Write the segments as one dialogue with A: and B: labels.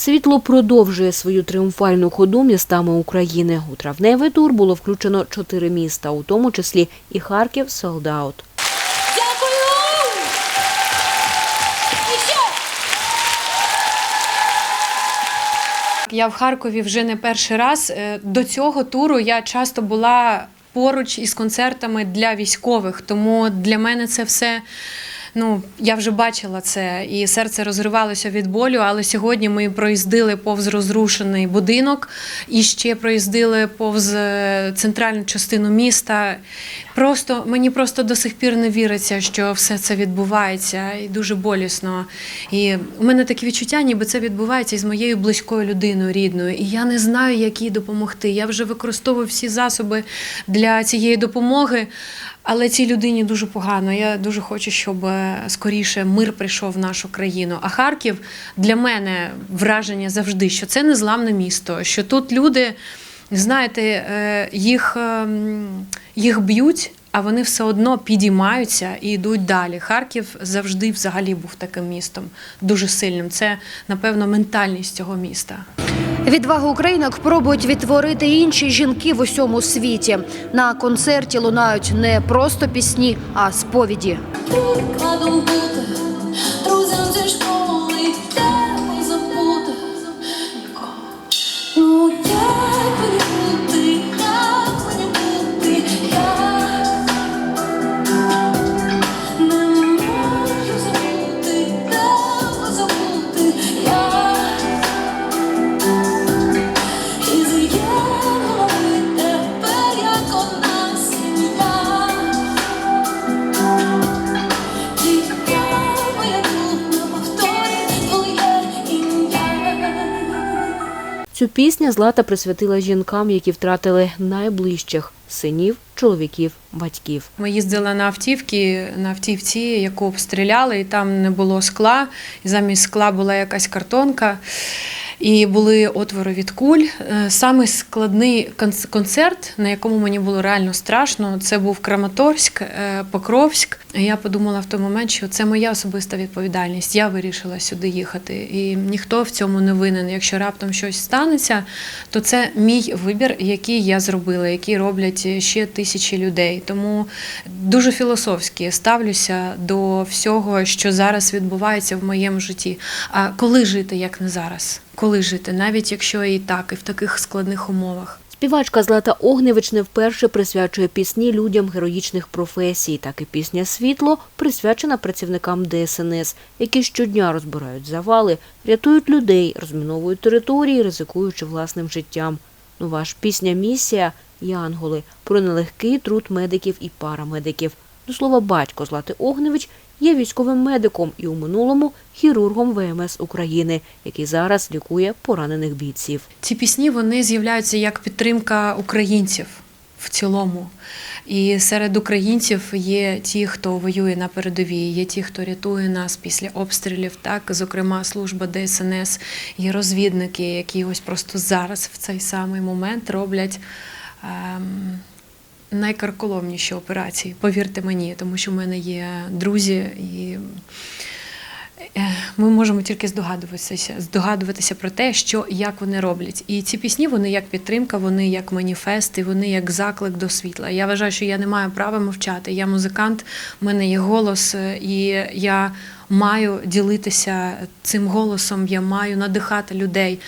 A: Світло продовжує свою тріумфальну ходу містами України. У травневий тур було включено чотири міста, у тому числі і Харків Солдаут.
B: Я в Харкові вже не перший раз. Е, До цього туру я часто була поруч із концертами для військових, тому для мене це все. Ну, я вже бачила це, і серце розривалося від болю. Але сьогодні ми проїздили повз розрушений будинок і ще проїздили повз е, центральну частину міста. Просто мені просто до сих пір не віриться, що все це відбувається, і дуже болісно. І у мене таке відчуття, ніби це відбувається із моєю близькою людиною рідною. І я не знаю, як їй допомогти. Я вже використовую всі засоби для цієї допомоги. Але цій людині дуже погано. Я дуже хочу, щоб е, скоріше мир прийшов в нашу країну. А Харків для мене враження завжди, що це незламне місто, що тут люди, знаєте, е, їх, ем, їх б'ють. А вони все одно підіймаються і йдуть далі. Харків завжди взагалі був таким містом, дуже сильним. Це, напевно, ментальність цього міста.
C: Відвагу українок пробують відтворити інші жінки в усьому світі. На концерті лунають не просто пісні, а сповіді.
D: Прикладом бути друзям зі школи,
A: Цю пісню Злата присвятила жінкам, які втратили найближчих синів, чоловіків, батьків.
B: Ми їздили на автівці, на автівці, яку обстріляли, і там не було скла. І замість скла була якась картонка. І були отвори від куль. Е, Самий складний концерт, на якому мені було реально страшно, це був Краматорськ, е, Покровськ. Я подумала в той момент, що це моя особиста відповідальність. Я вирішила сюди їхати. І ніхто в цьому не винен. Якщо раптом щось станеться, то це мій вибір, який я зробила, який роблять ще тисячі людей. Тому дуже філософськи ставлюся до всього, що зараз відбувається в моєму житті. А коли жити, як не зараз? Коли жити, навіть якщо і так, і в таких складних умовах.
A: Співачка Злата Огневич не вперше присвячує пісні людям героїчних професій. Так і пісня Світло присвячена працівникам ДСНС, які щодня розбирають завали, рятують людей, розміновують території, ризикуючи власним життям. Нова ж пісня Місія Янголи про нелегкий труд медиків і парамедиків. До слова, батько Злати Огневич є військовим медиком і у минулому хірургом ВМС України, який зараз лікує поранених бійців.
B: Ці пісні вони з'являються як підтримка українців в цілому. І серед українців є ті, хто воює на передовій, є ті, хто рятує нас після обстрілів. Так, зокрема, служба ДСНС, є розвідники, які ось просто зараз в цей самий момент роблять. Ем, Найкарколомніші операції, повірте мені, тому що в мене є друзі, і е, ми можемо тільки здогадуватися, здогадуватися про те, що як вони роблять. І ці пісні вони як підтримка, вони як маніфести, вони як заклик до світла. Я вважаю, що я не маю права мовчати. Я музикант, в мене є голос, е, і я маю ділитися цим голосом, я маю надихати людей.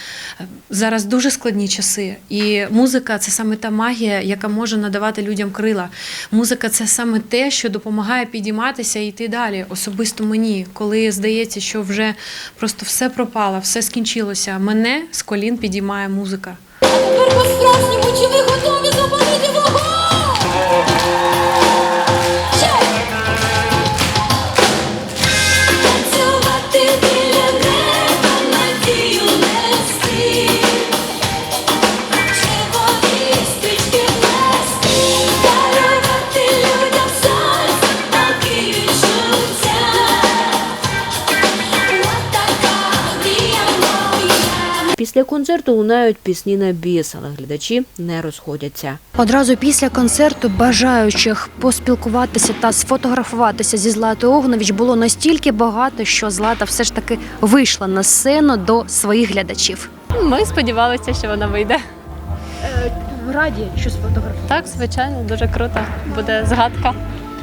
B: Зараз дуже складні часи, і музика це саме та магія, яка може надавати людям крила. Музика це саме те, що допомагає підійматися і йти далі. Особисто мені, коли здається, що вже просто все пропало, все скінчилося. Мене з колін підіймає музика.
D: А тепер по-справжньому, чи ви готові запалити вогонь?
A: Після концерту лунають пісні на біс, але глядачі не розходяться.
C: Одразу після концерту бажаючих поспілкуватися та сфотографуватися зі Златою Огнович було настільки багато, що Злата все ж таки вийшла на сцену до своїх глядачів.
E: Ми сподівалися, що вона вийде.
C: Раді, що сфотографувати.
E: Так, звичайно, дуже круто. Буде згадка.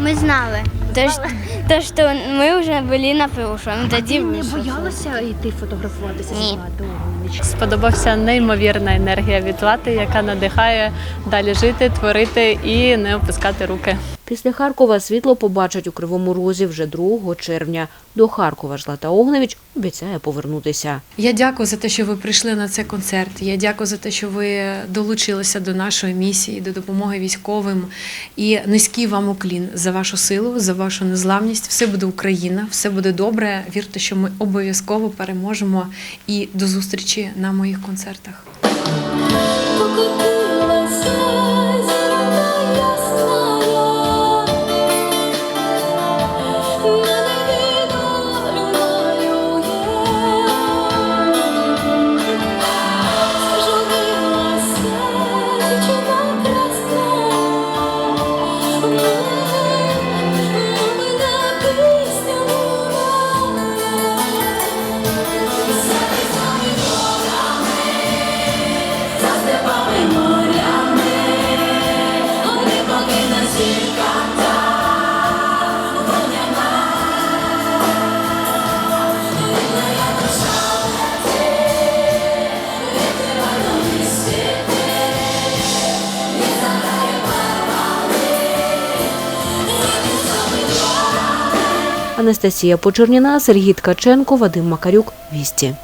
F: Мы знали. То, что, то, что мы уже были на прошлом. Тоді
C: Ти не
F: вийшло.
C: боялася йти фотографуватися зі
F: Ні.
C: Златою Огнович?
E: Сподобався неймовірна енергія від Лати, яка надихає далі жити, творити і не опускати руки.
A: Після Харкова світло побачать у Кривому Розі вже 2 червня. До Харкова ж Злата Огневич обіцяє повернутися.
B: Я дякую за те, що ви прийшли на цей концерт. Я дякую за те, що ви долучилися до нашої місії, до допомоги військовим. І низький вам уклін за вашу силу, за вашу незламність. Все буде Україна, все буде добре. Вірте, що ми обов'язково переможемо. І до зустрічі на моїх концертах.
A: Анастасія Почерніна, Сергій Ткаченко, Вадим Макарюк. Вісті.